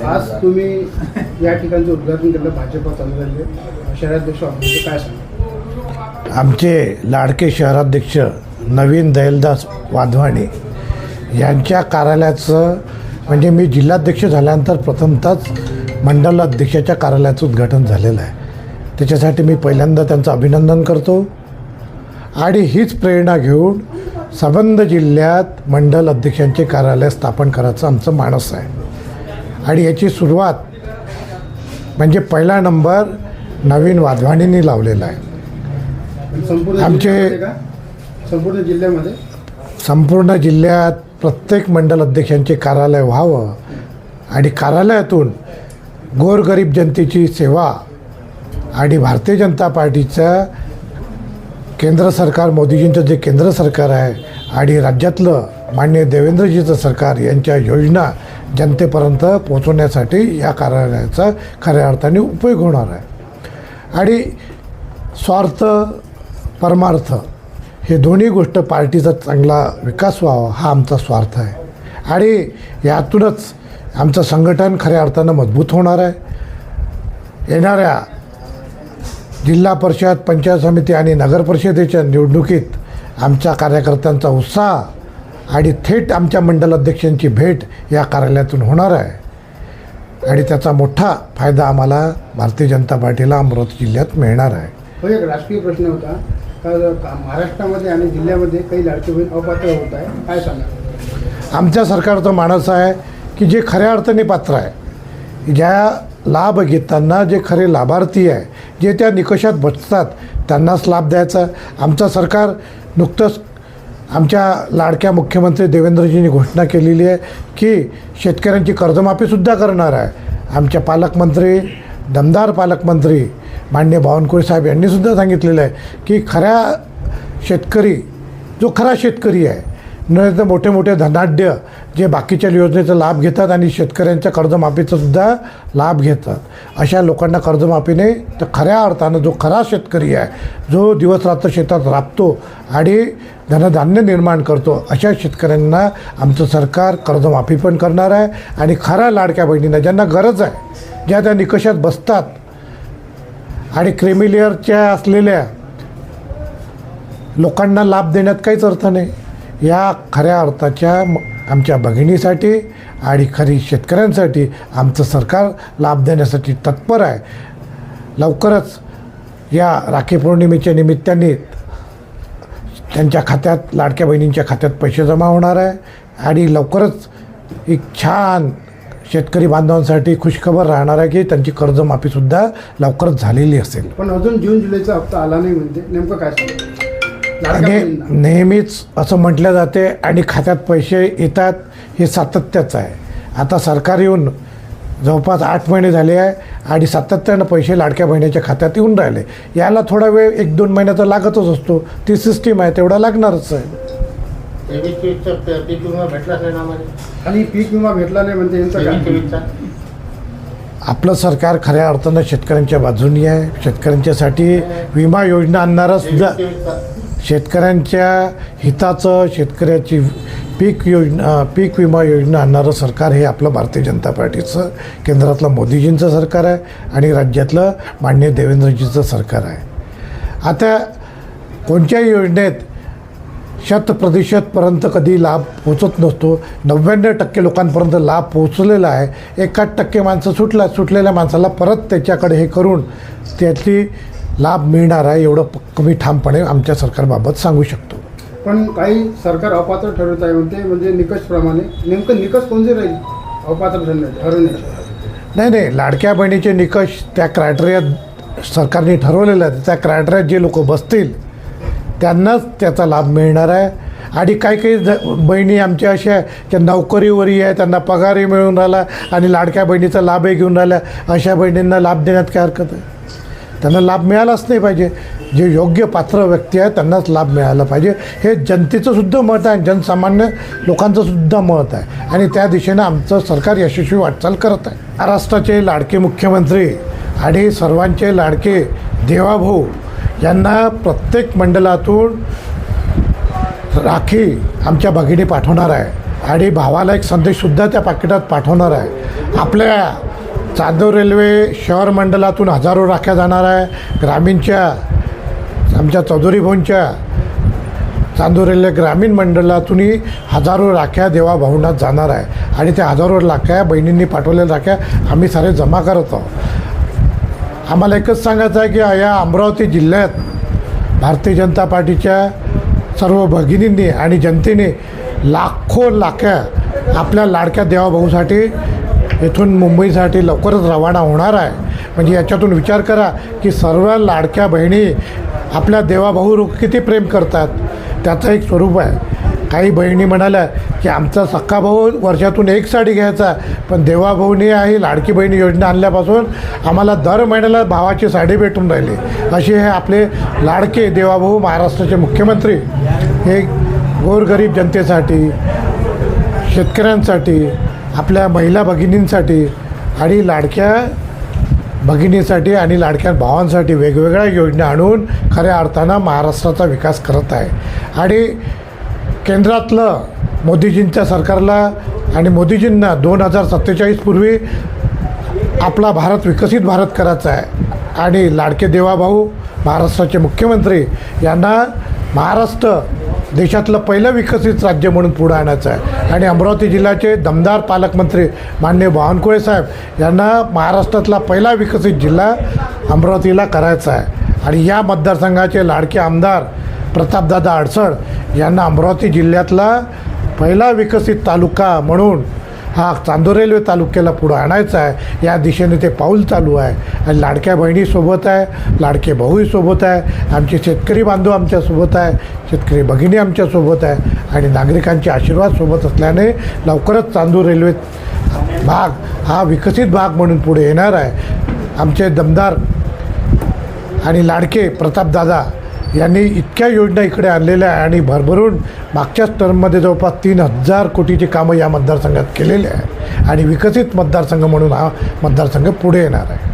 आज तुम्ही या ठिकाणचं उद्घाटन केलं भाजप झाले शहराध्यक्ष काय सांगा आमचे लाडके शहराध्यक्ष नवीन दयलदास वाधवाणी यांच्या कार्यालयाचं म्हणजे मी जिल्हाध्यक्ष झाल्यानंतर प्रथमतःच मंडल अध्यक्षाच्या कार्यालयाचं उद्घाटन झालेलं आहे. त्याच्यासाठी मी पहिल्यांदा त्यांचं अभिनंदन करतो. आणि हीच प्रेरणा घेऊन संबंध जिल्ह्यात मंडल अध्यक्षांचे कार्यालय स्थापन करायचं आमचं मानस आहे. आणि याची सुरुवात म्हणजे पहिला नंबर नवीन वाधवाणींनी लावलेला आहे. आमचे- संपूर्ण जिल्ह्यामध्ये? संपूर्ण जिल्ह्यात प्रत्येक मंडल अध्यक्षांचे कार्यालय व्हावं आणि कार्यालयातून गोरगरीब जनतेची सेवा आणि भारतीय जनता पार्टीचं केंद्र सरकार मोदीजींचं जे केंद्र सरकार आहे आणि राज्यातलं मान्य देवेंद्रजीचं सरकार यांच्या योजना जनतेपर्यंत पोहोचवण्यासाठी या कार्यालयाचा खऱ्या अर्थाने उपयोग होणार आहे. आणि स्वार्थ परमार्थ हे दोन्ही गोष्ट पार्टीचा चांगला विकास व्हावा हा आमचा स्वार्थ आहे. आणि यातूनच आमचं संघटन खऱ्या अर्थानं मजबूत होणार आहे. येणाऱ्या जिल्हा परिषद पंचायत समिती आणि नगर परिषदेच्या निवडणुकीत आमच्या कार्यकर्त्यांचा उत्साह आणि थेट आमच्या मंडल अध्यक्षांची भेट या कार्यालयातून होणार आहे. आणि त्याचा मोठा फायदा आम्हाला भारतीय जनता पार्टीला अमरावती जिल्ह्यात मिळणार आहे. हो एक राजकीय प्रश्न होता. महाराष्ट्रामध्ये आणि जिल्ह्यामध्ये काही लाडकी बहीण अपात्र होत आहे काय सांगा आमच्या सरकारचं मानस आहे की जे खऱ्या अर्थाने पात्र आहे ज्या लाभ घेताना जे खरे लाभार्थी आहे जे त्या निकषात बसतात त्यांनाच लाभ द्यायचा. आमचं सरकार नुकतंच आमच्या लाडक्या मुख्यमंत्री देवेंद्रजींनी घोषणा केलेली आहे की शेतकऱ्यांची कर्जमाफीसुद्धा करणार आहे. आमच्या पालकमंत्री दमदार पालकमंत्री मान्य बावनकुळे साहेब यांनीसुद्धा सांगितलेलं आहे की खऱ्या शेतकरी जो खरा शेतकरी आहे न तर मोठे मोठे धनाढ्य जे बाकीच्या योजनेचा लाभ घेतात आणि शेतकऱ्यांच्या कर्जमाफीचा सुद्धा लाभ घेतात. अशा लोकांना कर्जमाफीने तर खऱ्या अर्थानं जो खरा शेतकरी आहे जो दिवसरात्र शेतात राबतो आणि धनधान्य निर्माण करतो अशा शेतकऱ्यांना आमचं सरकार कर्जमाफी पण करणार आहे आणि खऱ्या लाडक्या बहिणींना ज्यांना गरज आहे ज्या त्या निकषात बसतात आणि क्रेमिलियरच्या असलेल्या लोकांना लाभ देण्यात काहीच अर्थ नाही. या खऱ्या अर्थाच्या आमच्या भगिनीसाठी आणि खरी शेतकऱ्यांसाठी आमचं सरकार लाभ देण्यासाठी तत्पर आहे. लवकरच या राखी पौर्णिमेच्या निमित्ताने त्यांच्या खात्यात लाडक्या बहिणींच्या खात्यात पैसे जमा होणार आहे आणि लवकरच एक छान शेतकरी बांधवांसाठी खुशखबर राहणार आहे की त्यांची कर्जमाफीसुद्धा लवकरच झालेली असेल. पण अजून जून जुलैचा हप्ता आला नाही म्हणते. नेमकं काय आणि. नेहमीच असं म्हटलं जाते आणि खात्यात पैसे येतात हे सातत्याचं आहे. आता सरकार येऊन जवळपास आठ महिने झाले आहे आणि सातत्यानं पैसे लाडक्या बहिणीच्या खात्यात येऊन राहिले. याला थोडा वेळ एक दोन महिन्याचा लागतच असतो. ती सिस्टीम आहे तेवढा लागणारच आहे. तेवीस चोवीसचा प- पीक विमा भेटलाच नाही ना आम्हाला आणि पीक विमा भेटला नाही म्हणते यांचं तेवीस काय? चोवीसचा आपलं सरकार खऱ्या अर्थानं शेतकऱ्यांच्या बाजूनी आहे. शेतकऱ्यांच्यासाठी विमा योजना आणणारं सुद्धा तेवीस चोवीसचा शेतकऱ्यांच्या हिताचं शेतकऱ्याची पीक योजना पीक विमा योजना आणणारं सरकार हे आपलं भारतीय जनता पार्टीचं केंद्रातलं मोदीजींचं सरकार आहे आणि राज्यातलं मान्य देवेंद्रजीचं सरकार आहे. आता कोणत्याही योजनेत शत प्रतिशतपर्यंत कधी लाभ पोचत नसतो. नव्याण्णव टक्के लोकांपर्यंत लाभ पोचलेला आहे. एकाच टक्के माणसं सुटला सुटलेल्या माणसाला परत त्याच्याकडे हे करून त्यातली लाभ मिळणार आहे एवढं कमी ठामपणे आमच्या सरकारबाबत सांगू शकतो. पण काही सरकार अपात्र ठरवत आहे म्हणते म्हणजे निकषप्रमाणे. नेमकं निकष कोणते राहील? अपात्र ठरण्या ठरवण्याचे. नाही नाही लाडक्या बहिणीचे निकष त्या क्रायटेरियात सरकारने ठरवलेलं आहे. त्या क्रायटेरियात जे लोक बसतील त्यांनाच त्याचा लाभ मिळणार आहे. आणि काही काही ज बहिणी आमच्या अशा आहे त्या नोकरीवरही आहे त्यांना पगारही मिळून राहिला आणि लाडक्या बहिणीचा लाभही घेऊन राहिल्या अशा बहिणींना लाभ देण्यात काय हरकत आहे? त्यांना लाभ मिळालाच नाही पाहिजे. जे योग्य पात्र व्यक्ती आहे त्यांनाच लाभ मिळाला पाहिजे. हे जनतेचं सुद्धा मत आहे जनसामान्य लोकांचं सुद्धा मत आहे. आणि त्या दिशेनं आमचं सरकार यशस्वी वाटचाल करत आहे. महाराष्ट्राचे लाडके मुख्यमंत्री आणि सर्वांचे लाडके देवाभाऊ यांना प्रत्येक मंडळातून राखी आमच्या भगिनी पाठवणार आहे. आणि भावाला एक संदेशसुद्धा त्या पाकिटात पाठवणार आहे. आपल्या चांदूर रेल्वे शहर मंडळातून हजारो राख्या जाणार आहे. ग्रामीणच्या आमच्या चौधरी भाऊंच्या चांदूर रेल्वे ग्रामीण मंडळातूनही हजारो राख्या देवा भावनात जाणार आहे. आणि त्या हजारो राख्या बहिणींनी पाठवलेल्या राख्या आम्ही सारे जमा करत आहोत. आम्हाला एकच सांगायचं आहे की या अमरावती जिल्ह्यात भारतीय जनता पार्टीच्या सर्व भगिनींनी आणि जनतेने लाखो लाख्या आपल्या लाडक्या देवाभाऊसाठी इथून मुंबईसाठी लवकरच रवाना होणार आहे. म्हणजे याच्यातून विचार करा की सर्व लाडक्या बहिणी आपल्या देवाभाऊ किती प्रेम करतात त्याचं एक स्वरूप आहे. काही बहिणी म्हणाल्या की आमचा सख्खा भाऊ वर्षातून एक साडी घ्यायचा पण देवाभाऊनी ही लाडकी बहिणी योजना आणल्यापासून आम्हाला दर महिन्याला भावाची साडी भेटून राहिली. असे हे आपले लाडके देवाभाऊ महाराष्ट्राचे मुख्यमंत्री हे गोरगरीब जनतेसाठी शेतकऱ्यांसाठी आपल्या महिला भगिनींसाठी आणि लाडक्या भगिनीसाठी आणि लाडक्या भावांसाठी वेगवेगळ्या योजना आणून खऱ्या अर्थानं महाराष्ट्राचा विकास करत आहे. आणि केंद्रातलं मोदीजींच्या सरकारला आणि मोदीजींना दोन हजार सत्तेचाळीसपूर्वी आपला भारत विकसित भारत करायचा आहे. आणि लाडके देवाभाऊ महाराष्ट्राचे मुख्यमंत्री यांना महाराष्ट्र देशातलं पहिलं विकसित राज्य म्हणून पुढं आणायचं आहे. आणि अमरावती जिल्ह्याचे दमदार पालकमंत्री मान्य बावनकुळे साहेब यांना महाराष्ट्रातला पहिला विकसित जिल्हा अमरावतीला करायचा आहे. आणि या मतदारसंघाचे लाडके आमदार प्रतापदादा अडसळ यांना अमरावती जिल्ह्यातला पहिला विकसित तालुका म्हणून हा चांदोर रेल्वे तालुक्याला पुढं आणायचा आहे. या दिशेने ते पाऊल चालू आहे. आणि लाडक्या बहिणीसोबत आहे लाडके भाऊही सोबत आहे आमचे शेतकरी बांधव आमच्यासोबत आहे शेतकरी भगिनी आमच्यासोबत आहे आणि नागरिकांचे आशीर्वाद सोबत असल्याने लवकरच चांदूर रेल्वे भाग हा विकसित भाग म्हणून पुढे येणार आहे. आमचे दमदार आणि लाडके प्रतापदादा यांनी इतक्या योजना इकडे आणलेल्या आहे आणि भरभरून मागच्याच टर्ममध्ये जवळपास तीन हजार कोटीची कामं या मतदारसंघात केलेली आहे आणि विकसित मतदारसंघ म्हणून हा मतदारसंघ पुढे येणार आहे.